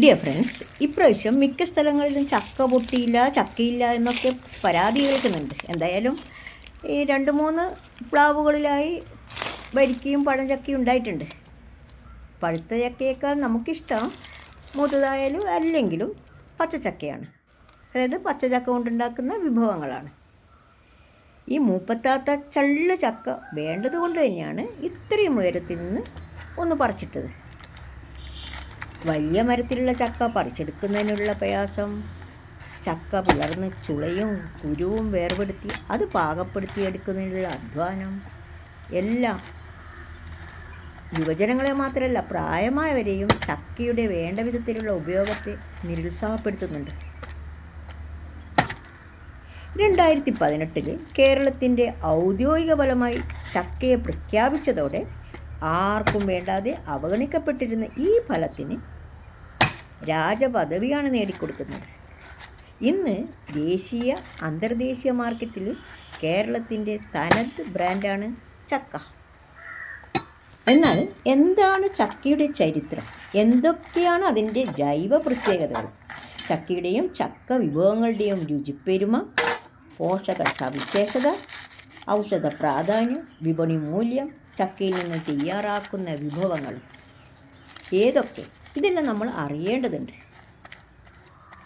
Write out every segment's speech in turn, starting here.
Dear friends ഇപ്രാവശ്യം മിക്ക സ്ഥലങ്ങളിലും ചക്ക പൊട്ടിയില്ല ചക്കയില്ല എന്നൊക്കെ പരാതി കേൾക്കുന്നുണ്ട്. എന്തായാലും ഈ രണ്ട് മൂന്ന് പ്ലാവുകളിലായി വരിക്കയും പഴഞ്ചക്കയും ഉണ്ടായിട്ടുണ്ട്. പഴുത്ത ചക്കയേക്കാൾ നമുക്കിഷ്ടം മൂത്തതായാലും അല്ലെങ്കിലും പച്ചച്ചക്കയാണ്. അതായത് പച്ചച്ചക്ക കൊണ്ടുണ്ടാക്കുന്ന വിഭവങ്ങളാണ്. ഈ മൂപ്പത്താത്ത ചള്ള ചക്ക വേണ്ടത് കൊണ്ട് തന്നെയാണ് ഇത്രയും ഉയരത്തിൽ നിന്ന് ഒന്ന് പറിച്ചിട്ടത്. വലിയ മരത്തിലുള്ള ചക്ക പറിച്ചെടുക്കുന്നതിനുള്ള പ്രയാസം. ചക്ക പിളർന്ന് ചുളയും കുരുവും വേർപെടുത്തി അത് പാകപ്പെടുത്തി എടുക്കുന്നതിനുള്ള അധ്വാനം. എല്ലാം യുവജനങ്ങളെ മാത്രമല്ല പ്രായമായവരെയും ചക്കയുടെ വേണ്ട വിധത്തിലുള്ള ഉപയോഗത്തെ നിരുത്സാഹപ്പെടുത്തുന്നുണ്ട്. രണ്ടായിരത്തി പതിനെട്ടിൽ കേരളത്തിന്റെ ഔദ്യോഗിക ഫലമായി ചക്കയെ പ്രഖ്യാപിച്ചതോടെ ആർക്കും വേണ്ടാതെ അവഗണിക്കപ്പെട്ടിരുന്ന ഈ ഫലത്തിന് രാജപദവിയാണ് നേടിക്കൊടുക്കുന്നത്. ഇന്ന് ദേശീയ അന്തർദേശീയ മാർക്കറ്റിൽ കേരളത്തിന്റെ തനത് ബ്രാൻഡാണ് ചക്ക. എന്നാൽ എന്താണ് ചക്കയുടെ ചരിത്രം? എന്തൊക്കെയാണ് അതിന്റെ ജൈവ പ്രത്യേകതകൾ? ചക്കയുടെയും ചക്ക വിഭവങ്ങളുടെയും രുചിപ്പെരുമ പോഷക സവിശേഷത ഔഷധ പ്രാധാന്യം വിപണി മൂല്യം ചക്കയിൽ നിന്ന് തയ്യാറാക്കുന്ന വിഭവങ്ങൾ. ഏതൊക്കെ? ഇതെല്ലാം നമ്മൾ അറിയേണ്ടതുണ്ട്.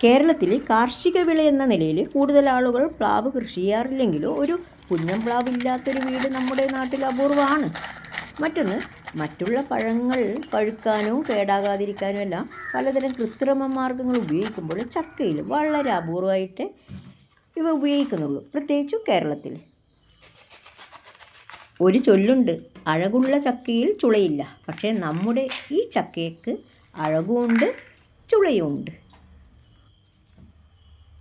കേരളത്തിൽ കാർഷിക വിള എന്ന നിലയിൽ കൂടുതൽ ആളുകൾ പ്ലാവ് കൃഷി ചെയ്യാറില്ലെങ്കിലും ഒരു കുഞ്ഞൻ പ്ലാവ് ഇല്ലാത്തൊരു വീട് നമ്മുടെ നാട്ടിൽ അപൂർവമാണ്. മറ്റൊന്ന് മറ്റുള്ള പഴങ്ങൾ പഴുക്കാനും കേടാകാതിരിക്കാനോ എല്ലാം പലതരം കൃത്രിമ മാർഗങ്ങൾ ഉപയോഗിക്കുമ്പോൾ ചക്കയിൽ വളരെ അപൂർവമായിട്ട് ഇവ ഉപയോഗിക്കുന്നുള്ളൂ. പ്രത്യേകിച്ചും കേരളത്തിൽ. ഒരു ചൊല്ലുണ്ട് അഴകുള്ള ചക്കയിൽ ചുളയില്ല. പക്ഷേ നമ്മുടെ ഈ ചക്കയ്ക്ക് അഴകുമുണ്ട് ചുളയുമുണ്ട്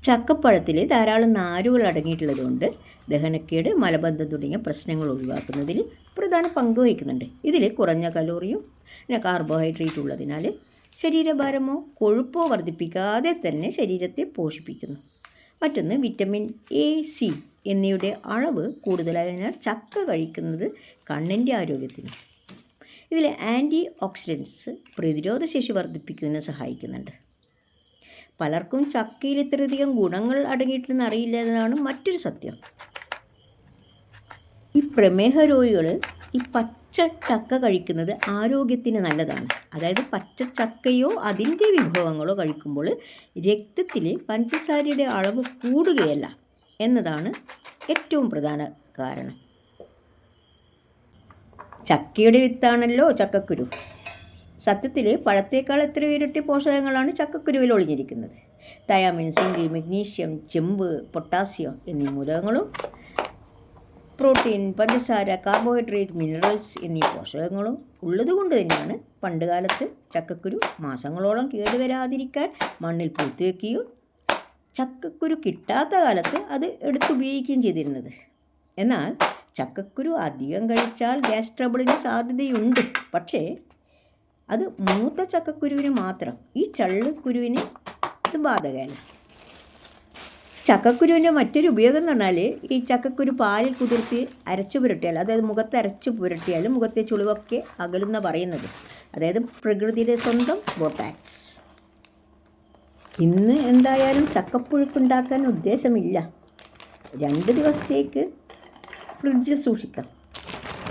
ചക്കപ്പഴത്തിൽ ധാരാളം നാരുകൾ അടങ്ങിയിട്ടുള്ളതുകൊണ്ട് ദഹനക്കേട് മലബന്ധം തുടങ്ങിയ പ്രശ്നങ്ങൾ ഒഴിവാക്കുന്നതിൽ പ്രധാന പങ്ക് വഹിക്കുന്നുണ്ട്. ഇതിൽ കുറഞ്ഞ കലോറിയും പിന്നെ കാർബോഹൈഡ്രേറ്റ് ഉള്ളതിനാൽ ശരീരഭാരമോ കൊഴുപ്പോ വർദ്ധിപ്പിക്കാതെ തന്നെ ശരീരത്തെ പോഷിപ്പിക്കുന്നു. മറ്റൊന്ന് വിറ്റമിൻ എ സി എന്നിവയുടെ അളവ് കൂടുതലായതിനാൽ ചക്ക കഴിക്കുന്നത് കണ്ണിന്റെ ആരോഗ്യത്തിന് ഇതിൽ ആന്റി ഓക്സിഡൻസ് പ്രതിരോധശേഷി വർദ്ധിപ്പിക്കുന്നതിന് സഹായിക്കുന്നുണ്ട്. പലർക്കും ചക്കയിൽ ഇത്രയധികം ഗുണങ്ങൾ അടങ്ങിയിട്ടുണ്ടെന്ന് അറിയില്ല എന്നതാണ് മറ്റൊരു സത്യം. ഈ പ്രമേഹ രോഗികൾ ഈ പച്ച ചക്ക കഴിക്കുന്നത് ആരോഗ്യത്തിന് നല്ലതാണ്. അതായത് പച്ച ചക്കയോ അതിന്റെ വിഭവങ്ങളോ കഴിക്കുമ്പോൾ രക്തത്തിൽ പഞ്ചസാരയുടെ അളവ് കൂടുകയല്ല എന്നതാണ് ഏറ്റവും പ്രധാന കാരണം. ചക്കയുടെ വിത്താണല്ലോ ചക്കക്കുരു. സത്യത്തിൽ പഴത്തേക്കാൾ എത്രയോ ഇരട്ടി പോഷകങ്ങളാണ് ചക്കക്കുരുവിൽ ഒളിഞ്ഞിരിക്കുന്നത്. തയാമിൻ സിങ്ക് മഗ്നീഷ്യം ചെമ്പ് പൊട്ടാസ്യം എന്നീ മൂലകങ്ങളും പ്രോട്ടീൻ പഞ്ചസാര കാർബോഹൈഡ്രേറ്റ് മിനറൽസ് എന്നീ പോഷകങ്ങളും ഉള്ളതുകൊണ്ട് തന്നെയാണ് പണ്ടുകാലത്ത് ചക്കക്കുരു മാസങ്ങളോളം കേടുവരാതിരിക്കാൻ മണ്ണിൽ പൂത്തുവെക്കുകയും ചക്കക്കുരു കിട്ടാത്ത കാലത്ത് അത് എടുത്തുപയോഗിക്കുകയും ചെയ്തിരുന്നത്. എന്നാൽ ചക്കക്കുരു അധികം കഴിച്ചാൽ ഗ്യാസ് ട്രബിളിന് സാധ്യതയുണ്ട്. പക്ഷേ അത് മൂത്ത ചക്കക്കുരുവിന് മാത്രം. ഈ ചള്ളുക്കുരുവിന് ഇത് ബാധകമല്ല. ചക്കക്കുരുവിന്റെ മറ്റൊരു ഉപയോഗം എന്ന് പറഞ്ഞാൽ ഈ ചക്കക്കുരു പാലിൽ കുതിർത്തി അരച്ചു പുരട്ടിയാൽ അതായത് മുഖത്ത് അരച്ചു പുരട്ടിയാൽ മുഖത്തെ ചുളിവൊക്കെ അകലുന്ന പറയുന്നത്. അതായത് പ്രകൃതിയുടെ സ്വന്തം ബോട്ടാക്സ്. ഇന്ന് എന്തായാലും ചക്കപ്പുഴുക്കുണ്ടാക്കാൻ ഉദ്ദേശമില്ല. രണ്ട് ദിവസത്തേക്ക് ഫ്രിഡ്ജിൽ സൂക്ഷിക്കാം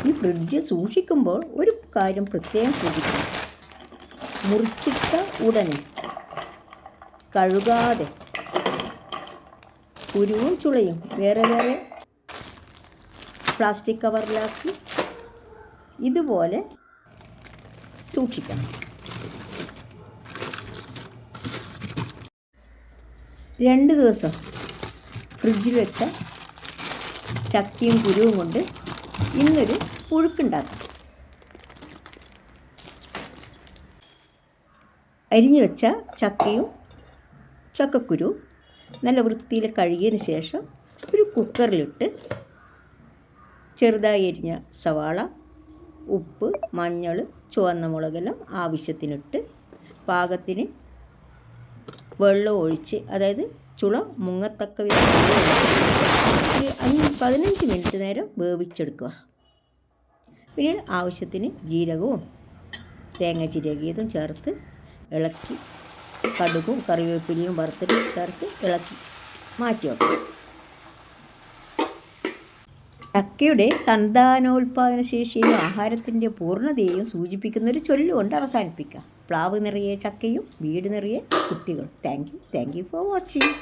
ഈ ഫ്രിഡ്ജ് സൂക്ഷിക്കുമ്പോൾ ഒരു കാര്യം പ്രത്യേകം ശ്രദ്ധിക്കണം. മുറിച്ചിട്ട ഉടനെ കഴുകാതെ കുരുവും ചുളയും വേറെ വേറെ പ്ലാസ്റ്റിക് കവറിലാക്കി ഇതുപോലെ സൂക്ഷിക്കണം. രണ്ട് ദിവസം ഫ്രിഡ്ജിൽ വെച്ച ചക്കയും കുരുവും കൊണ്ട് ഇന്നൊരു പുഴുക്കുണ്ടാക്കാം. അരിഞ്ഞു വെച്ച ചക്കയും ചക്കക്കുരു നല്ല വൃത്തിയിൽ കഴുകിയതിന് ശേഷം ഒരു കുക്കറിലിട്ട് ചെറുതായി അരിഞ്ഞ സവാള ഉപ്പ് മഞ്ഞൾ ചുവന്ന മുളകെല്ലാം ആവശ്യത്തിനിട്ട് പാകത്തിന് വെള്ളം ഒഴിച്ച് അതായത് ചുള മുങ്ങത്തക്ക വിധം പതിനഞ്ച് മിനിറ്റ് നേരം വേവിച്ചെടുക്കുക. പിന്നീട് ആവശ്യത്തിന് ജീരകവും തേങ്ങ ചിരകിയതും ചേർത്ത് ഇളക്കി കടുകും കറിവേപ്പിലയും വറുത്തിട്ട് ചേർത്ത് ഇളക്കി മാറ്റി വെക്കണം ചക്കയുടെ സന്താനോൽപാദന ശേഷിയും ആഹാരത്തിന്റെ പൂർണതയെയും സൂചിപ്പിക്കുന്ന ഒരു ചൊല്ലുകൊണ്ട് അവസാനിപ്പിക്കുക പ്ലാവ് നിറയെ ചക്കയും വീട് നിറയെ കുട്ടികളും. Thank you thank you for watching